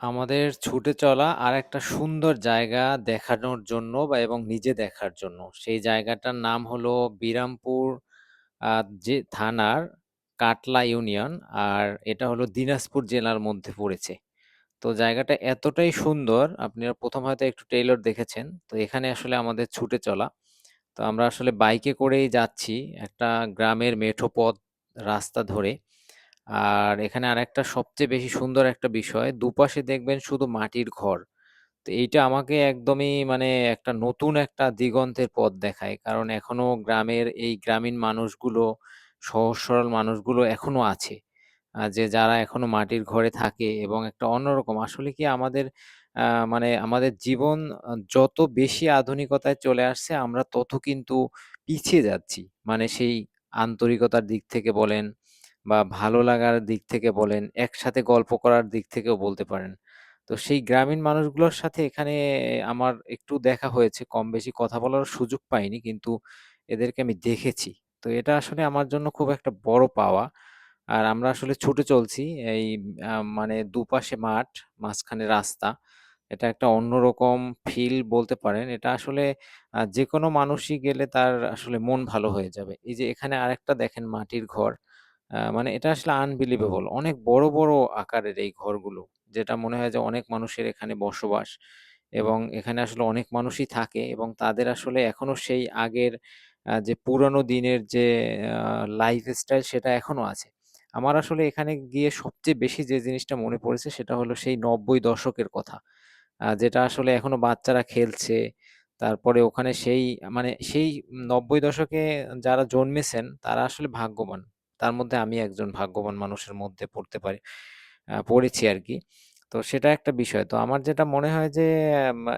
আমাদের ছুটে চলা আরেকটা সুন্দর জায়গা দেখানোর জন্য বা এবং নিজে দেখার জন্য। সেই জায়গাটার নাম হলো বিরামপুর যে থানার কাটলা ইউনিয়ন। আর এটা হলো দিনাজপুর জেলার মধ্যে পড়েছে। তো জায়গাটা এতটাই সুন্দর, আপনারা ১ম হয়তো একটু ট্রেইলর দেখেছেন। তো এখানে আসলে আমাদের ছুটে চলা। তো আমরা আসলে বাইকে করেই যাচ্ছি একটা গ্রামের মেঠো পথ রাস্তা ধরে। আর এখানে আরেকটা সবচেয়ে বেশি সুন্দর একটা বিষয়, দুপাশে দেখবেন শুধু মাটির ঘর। তো এইটা আমাকে একদমই মানে একটা নতুন একটা দিগন্তের পথ দেখায়। কারণ এখনও গ্রামের এই গ্রামীণ মানুষগুলো, সহজ সরল মানুষগুলো এখনও আছে। যে যারা এখনও মাটির ঘরে থাকে এবং একটা অন্যরকম আসলে কি আমাদের মানে আমাদের জীবন যত বেশি আধুনিকতায় চলে আসছে, আমরা তত কিন্তু পিছিয়ে যাচ্ছি। মানে সেই আন্তরিকতার দিক থেকে বলেন বা ভালো লাগার দিক থেকে বলেন, একসাথে গল্প করার দিক থেকেও বলতে পারেন। তো সেই গ্রামীণ মানুষগুলোর সাথে এখানে আমার একটু দেখা হয়েছে। কম বেশি কথা বলার সুযোগ পাইনি। কিন্তু এদেরকে আমি দেখেছি। তো এটা আসলে আমার জন্য খুব একটা বড় পাওয়া। আর আমরা আসলে ছুটে চলছি। এই মানে দুপাশে মাঠ, মাঝখানে রাস্তা। এটা একটা অন্যরকম ফিল বলতে পারেন। এটা আসলে আ যেকোনো মানুষই গেলে তার আসলে মন ভালো হয়ে যাবে। এই যে এখানে আরেকটা দেখেন মাটির ঘর। আ মানে এটা আসলে আনবিলিভেবল। অনেক বড়, বড় আকারের এই ঘরগুলো। যেটা মনে হয় যে অনেক মানুষের এখানে বসবাস এবং এখানে আসলে অনেক মানুষই থাকে এবং তাদের আসলে এখনও সেই আগের যে পুরনো দিনের যে লাইফস্টাইল সেটা এখনও আছে। আমার আসলে এখানে গিয়ে সবচেয়ে বেশি যে জিনিসটা মনে পড়েছে সেটা হলো সেই ৯০ দশকের কথা। যেটা আসলে এখনও বাচ্চারা খেলছে। তারপরে ওখানে সেই মানে সেই ৯০ দশকে যারা জন্মেছেন তারা আসলে ভাগ্যবান। তার মধ্যে আমি একজন ভাগ্যবান মানুষের মধ্যে পড়তে পারি পড়েছি আর কি তো সেটা একটা বিষয়। তো আমার যেটা মনে হয় যে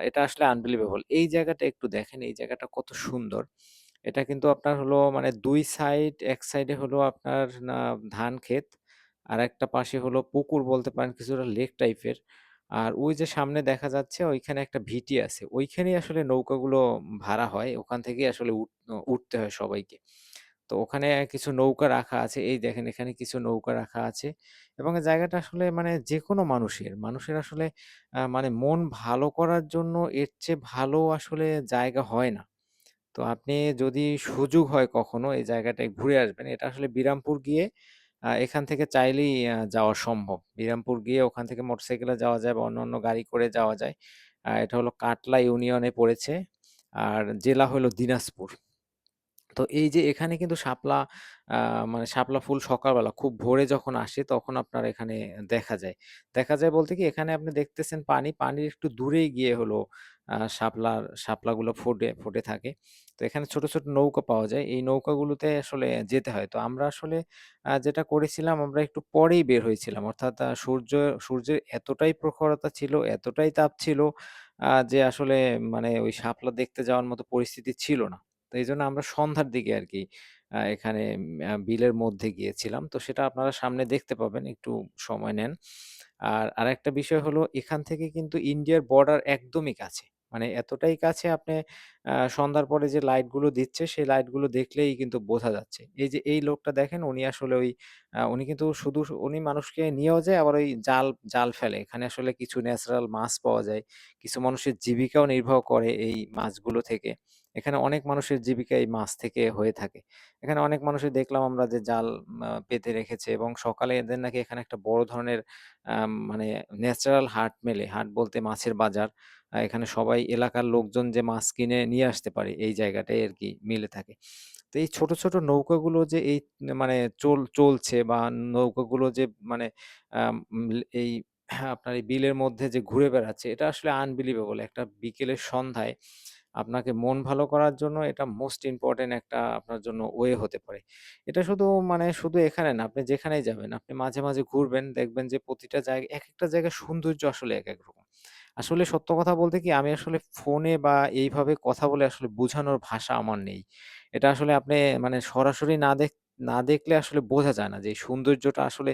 এটা আসলে আনবিলিভেবল। এই জায়গাটা একটু দেখেন, এই জায়গাটা কত সুন্দর। এটা কিন্তু আপনার হলো মানে দুই সাইড, এক সাইডে হলো আপনার না ধান ক্ষেত, আর একটা পাশে হলো পুকুর বলতে পারেন কিছুটা লেক টাইপের। আর ওই যে সামনে দেখা যাচ্ছে ওইখানে একটা ভিটি আছে। ওইখানেই আসলে নৌকাগুলো ভাড়া হয়। ওখান থেকেই আসলে উঠ উঠতে হয় সবাইকে। তো ওখানে কিছু নৌকা রাখা আছে। এই দেখেন এখানে কিছু নৌকা রাখা আছে এবং জায়গাটা আসলে মানে যেকোনো মানুষের, মানুষের আসলে মানে মন ভালো করার জন্য এর চেয়ে ভালো আসলে জায়গা হয় না। তো আপনি যদি সুযোগ হয় কখনো এই জায়গাটায় ঘুরে আসবেন, এটা আসলে বিরামপুর গিয়ে এখান থেকে চাইলেই যাওয়া সম্ভব। বিরামপুর গিয়ে ওখান থেকে মোটরসাইকেলে যাওয়া যায় বা অন্যান্য গাড়ি করে যাওয়া যায়। এটা হলো কাটলা ইউনিয়নে পড়েছে। আর জেলা হলো দিনাজপুর। তো এই যে এখানে কিন্তু শাপলা মানে শাপলা ফুল সকালবেলা খুব ভোরে যখন আসে তখন আপনার এখানে দেখা যায়। দেখা যায় বলতে কি এখানে আপনি দেখতেছেন পানি, পানির একটু দূরেই গিয়ে হলো শাপলার শাপলাগুলো ফোটে ফুটে থাকে। তো এখানে ছোট, ছোট নৌকা পাওয়া যায়। এই নৌকাগুলোতে আসলে যেতে হয়। তো আমরা আসলে যেটা করেছিলাম আমরা একটু পরেই বের হয়েছিলাম। অর্থাৎ সূর্য সূর্যের এতটাই প্রখরতা ছিল, এতটাই তাপ ছিল যে আসলে মানে ওই শাপলা দেখতে যাওয়ার মতো পরিস্থিতি ছিল না। তো এই জন্য আমরা সন্ধ্যার দিকে আর কি এখানে বিলের মধ্যে গিয়েছিলাম। তো সেটা আপনারা সামনে দেখতে পাবেন, একটু সময় নেন। আর আরেকটা বিষয় হলো এখান থেকে কিন্তু ইন্ডিয়ার বর্ডার একদমই কাছে। মানে এতটাই কাছে আপনি সন্ধ্যার পরে যে লাইটগুলো দিচ্ছে, সেই লাইটগুলো দেখলেই কিন্তু বোঝা যাচ্ছে। এই যে এই লোকটা দেখেন উনি আসলে ওই উনি কিন্তু শুধু উনি মানুষকে নিয়েও যায় আবার ওই জাল জাল ফেলে। এখানে আসলে কিছু ন্যাচারাল মাছ পাওয়া যায়। কিছু মানুষের জীবিকাও নির্বাহ করে এই মাছগুলো থেকে। এখানে অনেক মানুষের জীবিকা এই মাছ থেকে হয়ে থাকে। এখানে অনেক মানুষই দেখলাম আমরা যে জাল পেতে রেখেছে এবং সকালে এদের নাকি এখানে একটা বড় ধরনের মানে ন্যাচারাল হাট মেলে। হাট বলতে মাছের বাজার। এখানে সবাই এলাকার লোকজন যে মাছ কিনে নিয়ে আসতে পারে এই জায়গাটায় আরকি মিলে থাকে। তো এই ছোট, ছোট নৌকাগুলো যে এই মানে চল চলছে বা নৌকাগুলো যে মানে এই আপনার এই বিলের মধ্যে যে ঘুরে বেড়াচ্ছে এটা আসলে আনবিলিভেবল। একটা বিকেলের সন্ধ্যায় আপনাকে মন ভালো করার জন্য এটা মোস্ট ইম্পোর্টেন্ট একটা আপনার জন্য ওয়ে হতে পারে। এটা শুধু মানে শুধু এখানে না, আপনি যেখানেই যাবেন, আপনি মাঝে, মাঝে ঘুরবেন দেখবেন যে প্রতিটা জায়গা একেকটা জায়গার সৌন্দর্য আসলে একেক রকম। আসলে সত্য কথা বলতে কি, আমি আসলে ফোনে বা এইভাবে কথা বলে আসলে বোঝানোর ভাষা আমার নেই। এটা আসলে আপনি মানে সরাসরি না দেখ, না দেখলে আসলে বোঝা যায় না যে এই সৌন্দর্যটা আসলে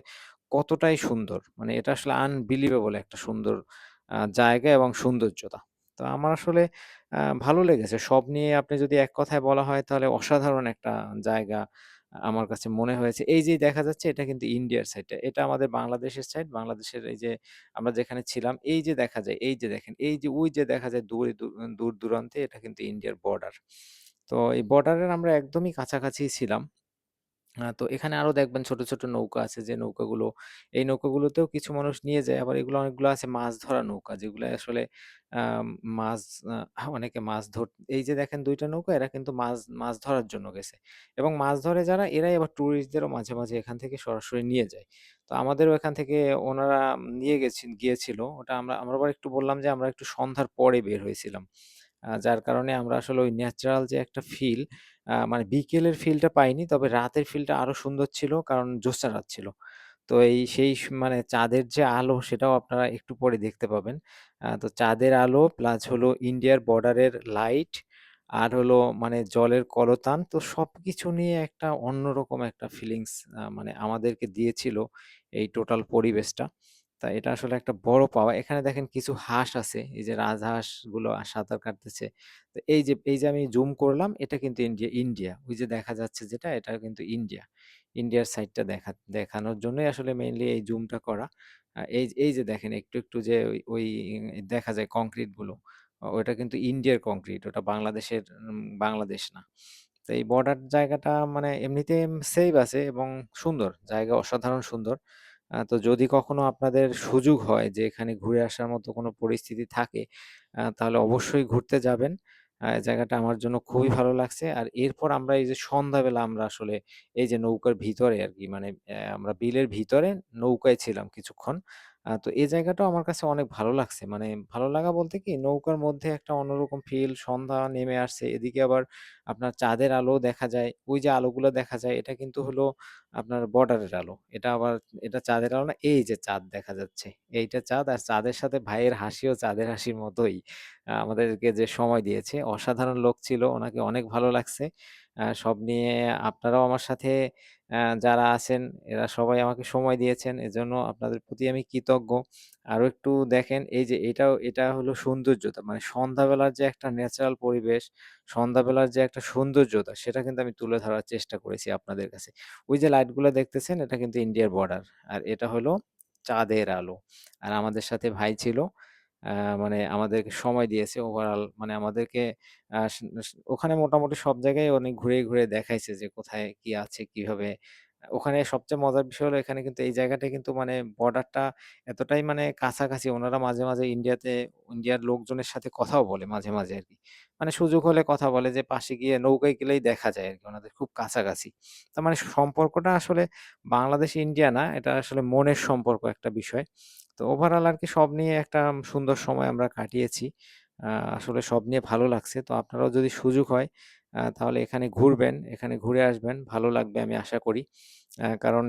কতটাই সুন্দর। মানে এটা আসলে আনবিলিভেবল একটা সুন্দর জায়গা এবং সৌন্দর্যতা। তো আমার আসলে ভালো লেগেছে। সব নিয়ে আপনি যদি এক কথায় বলা হয় তাহলে অসাধারণ একটা জায়গা। আমার কাছে মনে হয়েছে এই যে দেখা যাচ্ছে এটা কিন্তু ইন্ডিয়ার সাইডটা। এটা আমাদের বাংলাদেশের সাইড। বাংলাদেশের এই যে আমরা যেখানে ছিলাম এই যে দেখা যায়, এই যে দেখেন, এই যে ওই যে দেখা যায় দূরে দূ দূর-দূরান্তে এটা কিন্তু ইন্ডিয়ার বর্ডার। তো এই বর্ডারের আমরা একদমই কাছাকাছি ছিলাম। আ তো এখানে আরও দেখবেন ছোট, ছোট নৌকা আছে যে নৌকাগুলো এই নৌকাগুলোতেও কিছু মানুষ নিয়ে যায়। আবার এগুলো অনেকগুলো আছে মাছ ধরা নৌকা যেগুলো আসলে মাছ অনেকে মাছ ধর এই যে দেখেন ২ টা নৌকা এরা কিন্তু মাছ মাছ ধরার জন্য গেছে। এবং মাছ ধরে যারা এরাই আবার টুরিস্টদেরও মাঝে, মাঝে এখান থেকে সরাসরি নিয়ে যায়। তো আমাদেরও এখান থেকে ওনারা নিয়ে গেছি গিয়েছিল। ওটা আমরা আমরা আবার একটু বললাম যে আমরা একটু সন্ধ্যার পরে বের হয়েছিলাম। যার কারণে আমরা আসলে ওই ন্যাচারাল যে একটা ফিল মানে বিকেলের ফিলটা পাইনি। তবে রাতের ফিলটা আরও সুন্দর ছিল, কারণ জ্যোৎস্না রাত ছিল। তো এই সেই মানে চাঁদের যে আলো, সেটাও আপনারা একটু পরে দেখতে পাবেন। তো চাঁদের আলো প্লাস হলো ইন্ডিয়ার বর্ডারের লাইট আর হলো মানে জলের কলতান। তো সবকিছু নিয়ে একটা অন্যরকম একটা ফিলিংস মানে আমাদেরকে দিয়েছিল এই টোটাল পরিবেশটা। তা এটা আসলে একটা বড় পাওয়া। এখানে দেখেন কিছু হাঁস আছে। এই যে রাজহাঁসগুলো আ সাঁতার কাটতেছে। তো এই যে এই যে আমি জুম করলাম এটা কিন্তু ইন্ডিয়া ইন্ডিয়া। ওই যে দেখা যাচ্ছে যেটা এটা কিন্তু ইন্ডিয়া। ইন্ডিয়ার সাইডটা দেখা দেখানোর জন্যই আসলে মেইনলি এই জুমটা করা। এই এই যে দেখেন একটু, একটু যে ওই ওই দেখা যায় কংক্রিটগুলো। ওটা কিন্তু ইন্ডিয়ার কংক্রিট। ওটা বাংলাদেশের বাংলাদেশ না। তো এই বর্ডার জায়গাটা মানে এমনিতে সেফ আছে এবং সুন্দর। জায়গা অসাধারণ সুন্দর। তো যদি কখনো আপনাদের সুযোগ হয় যে, এখানে ঘুরে আসার মতো কোনো পরিস্থিতি থাকে তাহলে অবশ্যই ঘুরতে যাবেন। জায়গাটা আমার জন্য খুবই ভালো লাগছে। আর এরপর আমরা এই যে সন্ধ্যাবেলা আমরা আসলে এই যে নৌকার ভিতরে আর কি মানে আমরা বিলের ভিতরে নৌকায় ছিলাম কিছুক্ষণ। তো এই জায়গাটাও আমার কাছে অনেক ভালো লাগছে। মানে ভালো লাগা বলতে কি, নৌকার মধ্যে একটা অন্যরকম ফিল সন্ধ্যা নেমে আসছে। এদিকে আবার আপনার চাঁদের আলোও দেখা যায়। ওই যে আলোগুলা দেখা যায়, এটা কিন্তু হলো আপনার বর্ডারের আলো। এটা আবার, এটা চাঁদের আলো না। এই যে চাঁদ দেখা যাচ্ছে। এইটা চাঁদ আর চাঁদের সাথে ভাইয়ের হাসিও চাঁদের হাসির মতোই। আমাদেরকে যে সময় দিয়েছে, অসাধারণ লোক ছিল। ওনাকে অনেক ভালো লাগছে। সব নিয়ে আপনারাও আমার সাথে যারা আছেন এরা সবাই আমাকে সময় দিয়েছেন। এজন্য আপনাদের প্রতি আমি কৃতজ্ঞ। আরও একটু দেখেন এই যে এটাও এটা হলো সৌন্দর্যতা। মানে সন্ধ্যাবেলার যে একটা ন্যাচারাল পরিবেশ, সন্ধ্যাবেলার যে একটা সৌন্দর্যতা সেটা কিন্তু আমি তুলে ধরার চেষ্টা করেছি আপনাদের কাছে। ওই যে লাইটগুলা দেখতেছেন এটা কিন্তু ইন্ডিয়ার বর্ডার। আর এটা হলো চাঁদের আলো। আর আমাদের সাথে ভাই ছিল। মানে আমাদেরকে সময় দিয়েছে ওভারঅল মানে আমাদেরকে ওখানে মোটামুটি সব জায়গায় অনেক ঘুরে, ঘুরে দেখাইছে যে কোথায় কি আছে কীভাবে। ওখানে সবচেয়ে মজার বিষয় হলো এখানে কিন্তু এই জায়গাটায় কিন্তু মানে বর্ডারটা এতটাই মানে কাছাকাছি উনারা মাঝে, মাঝে ইন্ডিয়াতে ইন্ডিয়ার লোকজনের সাথে কথাও বলে মাঝে, মাঝে আরকি। মানে সুযোগ হলে কথা বলে যে পাশে গিয়ে নৌকায় গেলেই দেখা যায় আরকি ওনাদের খুব কাছাকাছি। তার মানে সম্পর্কটা আসলে বাংলাদেশ ইন্ডিয়া না, এটা আসলে মনের সম্পর্ক একটা বিষয়। তো ওভারঅল আর কি সব নিয়ে একটা সুন্দর সময় আমরা কাটিয়েছি। আসলে সব নিয়ে ভালো লাগছে। তো আপনারাও যদি সুযোগ হয় তাহলে এখানে ঘুরবেন, এখানে ঘুরে আসবেন। ভালো লাগবে আমি আশা করি। কারণ